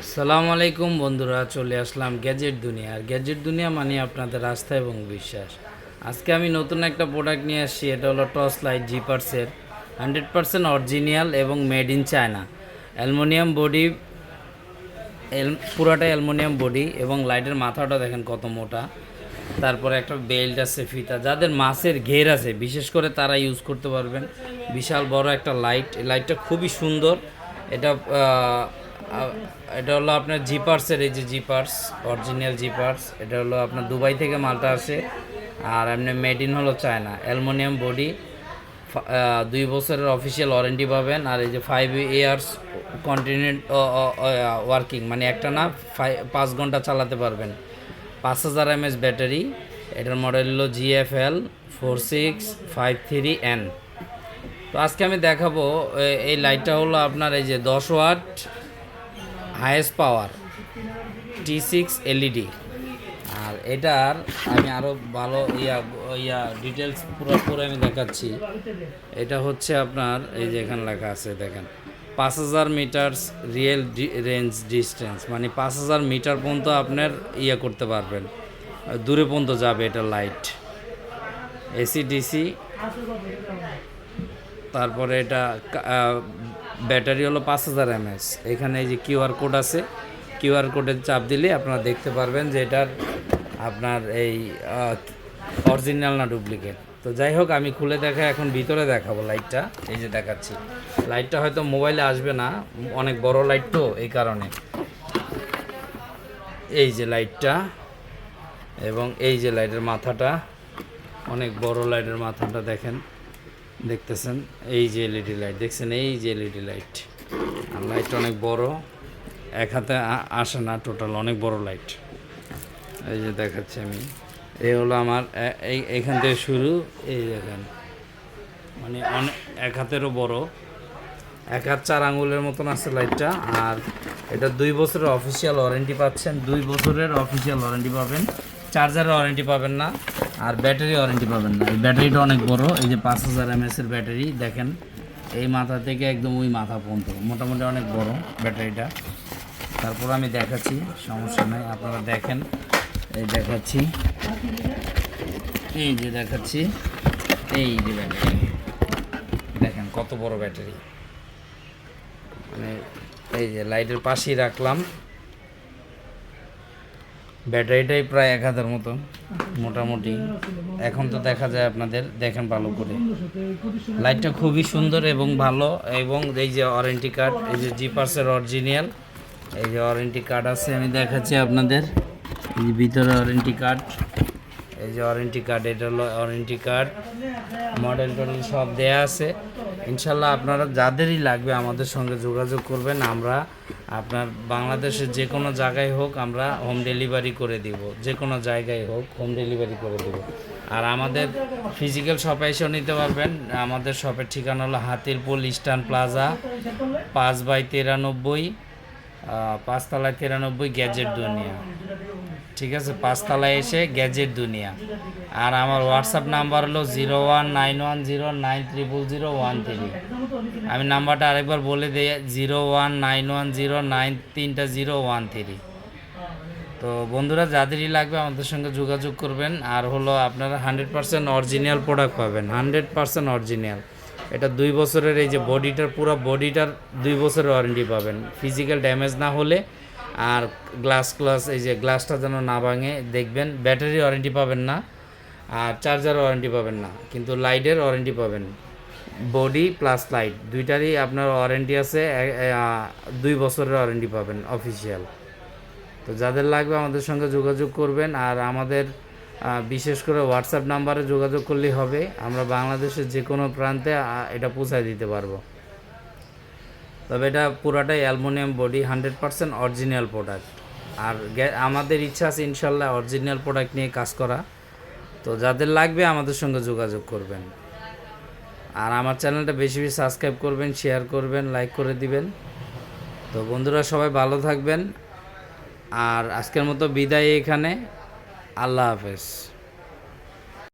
আসসালামু আলাইকুম বন্ধুরা, চলে আসলাম গ্যাজেট দুনিয়া। আর গ্যাজেট দুনিয়া মানে আপনাদের আস্থা এবং বিশ্বাস। আজকে আমি নতুন একটা প্রোডাক্ট নিয়ে আসছি, এটা হলো টর্চ লাইট জিপার্সের হান্ড্রেড পার্সেন্ট অরিজিনাল এবং made in China aluminium body পুরাটাই অ্যালুমিনিয়াম বডি এবং লাইটের মাথাটা দেখেন কত মোটা। তারপরে একটা বেল্ট আছে, ফিতা। যাদের মাছের ঘের আছে, বিশেষ করে তারা ইউজ করতে পারবেন। বিশাল বড় একটা লাইট লাইটটা খুবই সুন্দর। এটা এটা হলো আপনার জিপার্সের এই যে জিপার্স, অরিজিনাল জিপার্স, এটা হলো আপনার দুবাই থেকে মালটা আসে। আর এমনি মেড ইন হলো চায়না, অ্যালুমিনিয়াম বডি দুই বছরের অফিসিয়াল ওয়ারেন্টি পাবেন। আর এই যে ফাইভ ইয়ার্স কন্টিনিউড ওয়ার্কিং মানে একটা না পাঁচ ঘণ্টা চালাতে পারবেন। পাঁচ হাজার এমএস ব্যাটারি, এটার মডেল হলো GFL four six five three N তো আজকে আমি দেখাবো এই লাইটটা হলো আপনার এই যে দশ watt highest power T six LED আর এটার আমি আরও ভালো ইয়া ইয়া ডিটেলস পুরো পুরো আমি দেখাচ্ছি। এটা হচ্ছে আপনার, এই যে এখানে লেখা আছে, দেখেন। পাঁচ হাজার মিটার্স রিয়েল রেঞ্জ ডিস্টেন্স মানে পাঁচ হাজার মিটার পর্যন্ত আপনার ইয়ে করতে পারবেন। দূরে পর্যন্ত যাবে এটা লাইট এসি ডিসি তারপরে এটা ব্যাটারি হলো পাঁচ হাজার এমএস। এখানে এই যে কিউআর কোড আছে কিউআর কোডের চাপ দিলে আপনারা দেখতে পারবেন যে এটার আপনার এই অরিজিনাল না ডুপ্লিকেট তো যাই হোক, আমি খুলে দেখা এখন ভিতরে দেখাবো লাইটটা এই যে দেখাচ্ছি। লাইটটা হয়তো মোবাইলে আসবে না, অনেক বড় লাইট তো, এই কারণে। এই যে লাইটটা এবং এই যে লাইটের মাথাটা, অনেক বড় লাইটের মাথাটা দেখেন। দেখতেছেন, এই যে এলইডি লাইট দেখছেন এই যে এলইডি লাইট আর লাইট অনেক বড়, এক হাতে আসে না টোটাল অনেক বড় লাইট এই যে দেখাচ্ছি আমি। এই হলো আমার এই, এখান থেকে শুরু, এই দেখেন। মানে অনেক এক হাতেরও বড়। এক হাত চার আঙুলের মতন আছে লাইটটা আর এটা দুই বছরের অফিসিয়াল ওয়ারেন্টি পাচ্ছেন। দুই বছরের অফিসিয়াল ওয়ারেন্টি পাবেন। চার্জারের ওয়ারেন্টি পাবেন না। আর ব্যাটারি ওয়ারেন্টি পাবেন না। এই ব্যাটারিটা অনেক বড়, এই যে পাঁচ হাজার এমএস এর ব্যাটারি, দেখেন, এই মাথা থেকে একদম ওই মাথা পর্যন্ত, মোটামুটি অনেক বড় ব্যাটারিটা। তারপর আমি দেখাচ্ছি, সমস্যা নেই, আপনারা দেখেন, এই দেখাচ্ছি। এই যে দেখাচ্ছি, এই যে ব্যাটারি। দেখেন কত বড় ব্যাটারি। মানে এই যে লাইটের পাশেই রাখলাম। ব্যাটারিটাই প্রায় এক হাজার মতো, মোটামুটি। এখন তো দেখা যায় আপনাদের, দেখেন ভালো করে। লাইটটা খুবই সুন্দর এবং ভালো, এবং এই যে ওয়ারেন্টি কার্ড এই যে জিপার্সের অরিজিনাল এই যে ওয়ারেন্টি কার্ড আছে, আমি দেখাচ্ছি আপনাদের। এই ভিতরে ওয়ারেন্টি কার্ড এই যে ওয়ারেন্টি কার্ড এটা হলো ওয়ারেন্টি কার্ড মডেল টডেল সব দেয়া আছে। ইনশাল্লাহ আপনারা যাদেরই লাগবে আমাদের সঙ্গে যোগাযোগ করবেন, আমরা আপনার বাংলাদেশের যে কোনো জায়গায় হোক আমরা হোম ডেলিভারি করে দিব, যে কোনো জায়গায় হোক হোম ডেলিভারি করে দিব। আর আমাদের ফিজিক্যাল শপে এসেও নিতে পারবেন, আমাদের শপের ঠিকানা হলো হাতিরপুল ইস্টার্ন প্লাজা পাঁচ বাই তিরানব্বই পাঁচতলায় তিরানব্বই গ্যাজেট দুনিয়া ঠিক আছে, পাঁচতলায় এসে গ্যাজেট দুনিয়া। আর আমার হোয়াটসঅ্যাপ নাম্বার হলো zero one nine one zero nine triple zero one three. আমি নাম্বারটা আরেকবার বলে দিই, zero one nine one zero nine তিনটা জিরো ওয়ান থ্রি। তো বন্ধুরা যাদেরই লাগবে আমাদের সঙ্গে যোগাযোগ করবেন। আর হলো আপনারা হান্ড্রেড পার্সেন্ট অরিজিনাল প্রোডাক্ট পাবেন হান্ড্রেড পার্সেন্ট অরিজিনাল এটা দুই বছরের, এই যে বডিটার পুরো বডিটার দুই বছরের ওয়ারেন্টি পাবেন। ফিজিক্যাল ড্যামেজ না হলে আর গ্লাস গ্লাস এই যে গ্লাসটা যেন না ভাঙে, দেখবেন ব্যাটারি ওয়ারেন্টি পাবেন না, আর চার্জার ওয়ারেন্টি পাবেন না, কিন্তু লাইটের ওয়ারেন্টি পাবেন। বডি প্লাস লাইট দুইটারই আপনার ওয়ারেন্টি আছে দুই বছরের ওয়ারেন্টি পাবেন অফিসিয়াল তো যাদের লাগবে আমাদের সঙ্গে যোগাযোগ করবেন, আর আমাদের বিশেষ করে হোয়াটসঅ্যাপ নাম্বারে যোগাযোগ করলেই হবে, আমরা বাংলাদেশের যে কোনো প্রান্তে এটা পৌঁছায় দিতে পারব। তবে এটা পুরাটাই aluminium body, hundred percent original product. আর আমাদের ইচ্ছা আছে ইনশাল্লাহ অরিজিনাল প্রোডাক্ট নিয়ে কাজ করা। তো যাদের লাগবে আমাদের সঙ্গে যোগাযোগ করবেন। আর আমার চ্যানেলটা বেশি বেশি সাবস্ক্রাইব করবেন, শেয়ার করবেন, লাইক করে দিবেন। তো বন্ধুরা সবাই ভালো থাকবেন। আর আজকের মতো বিদায় এখানে। আল্লাহ হাফেজ।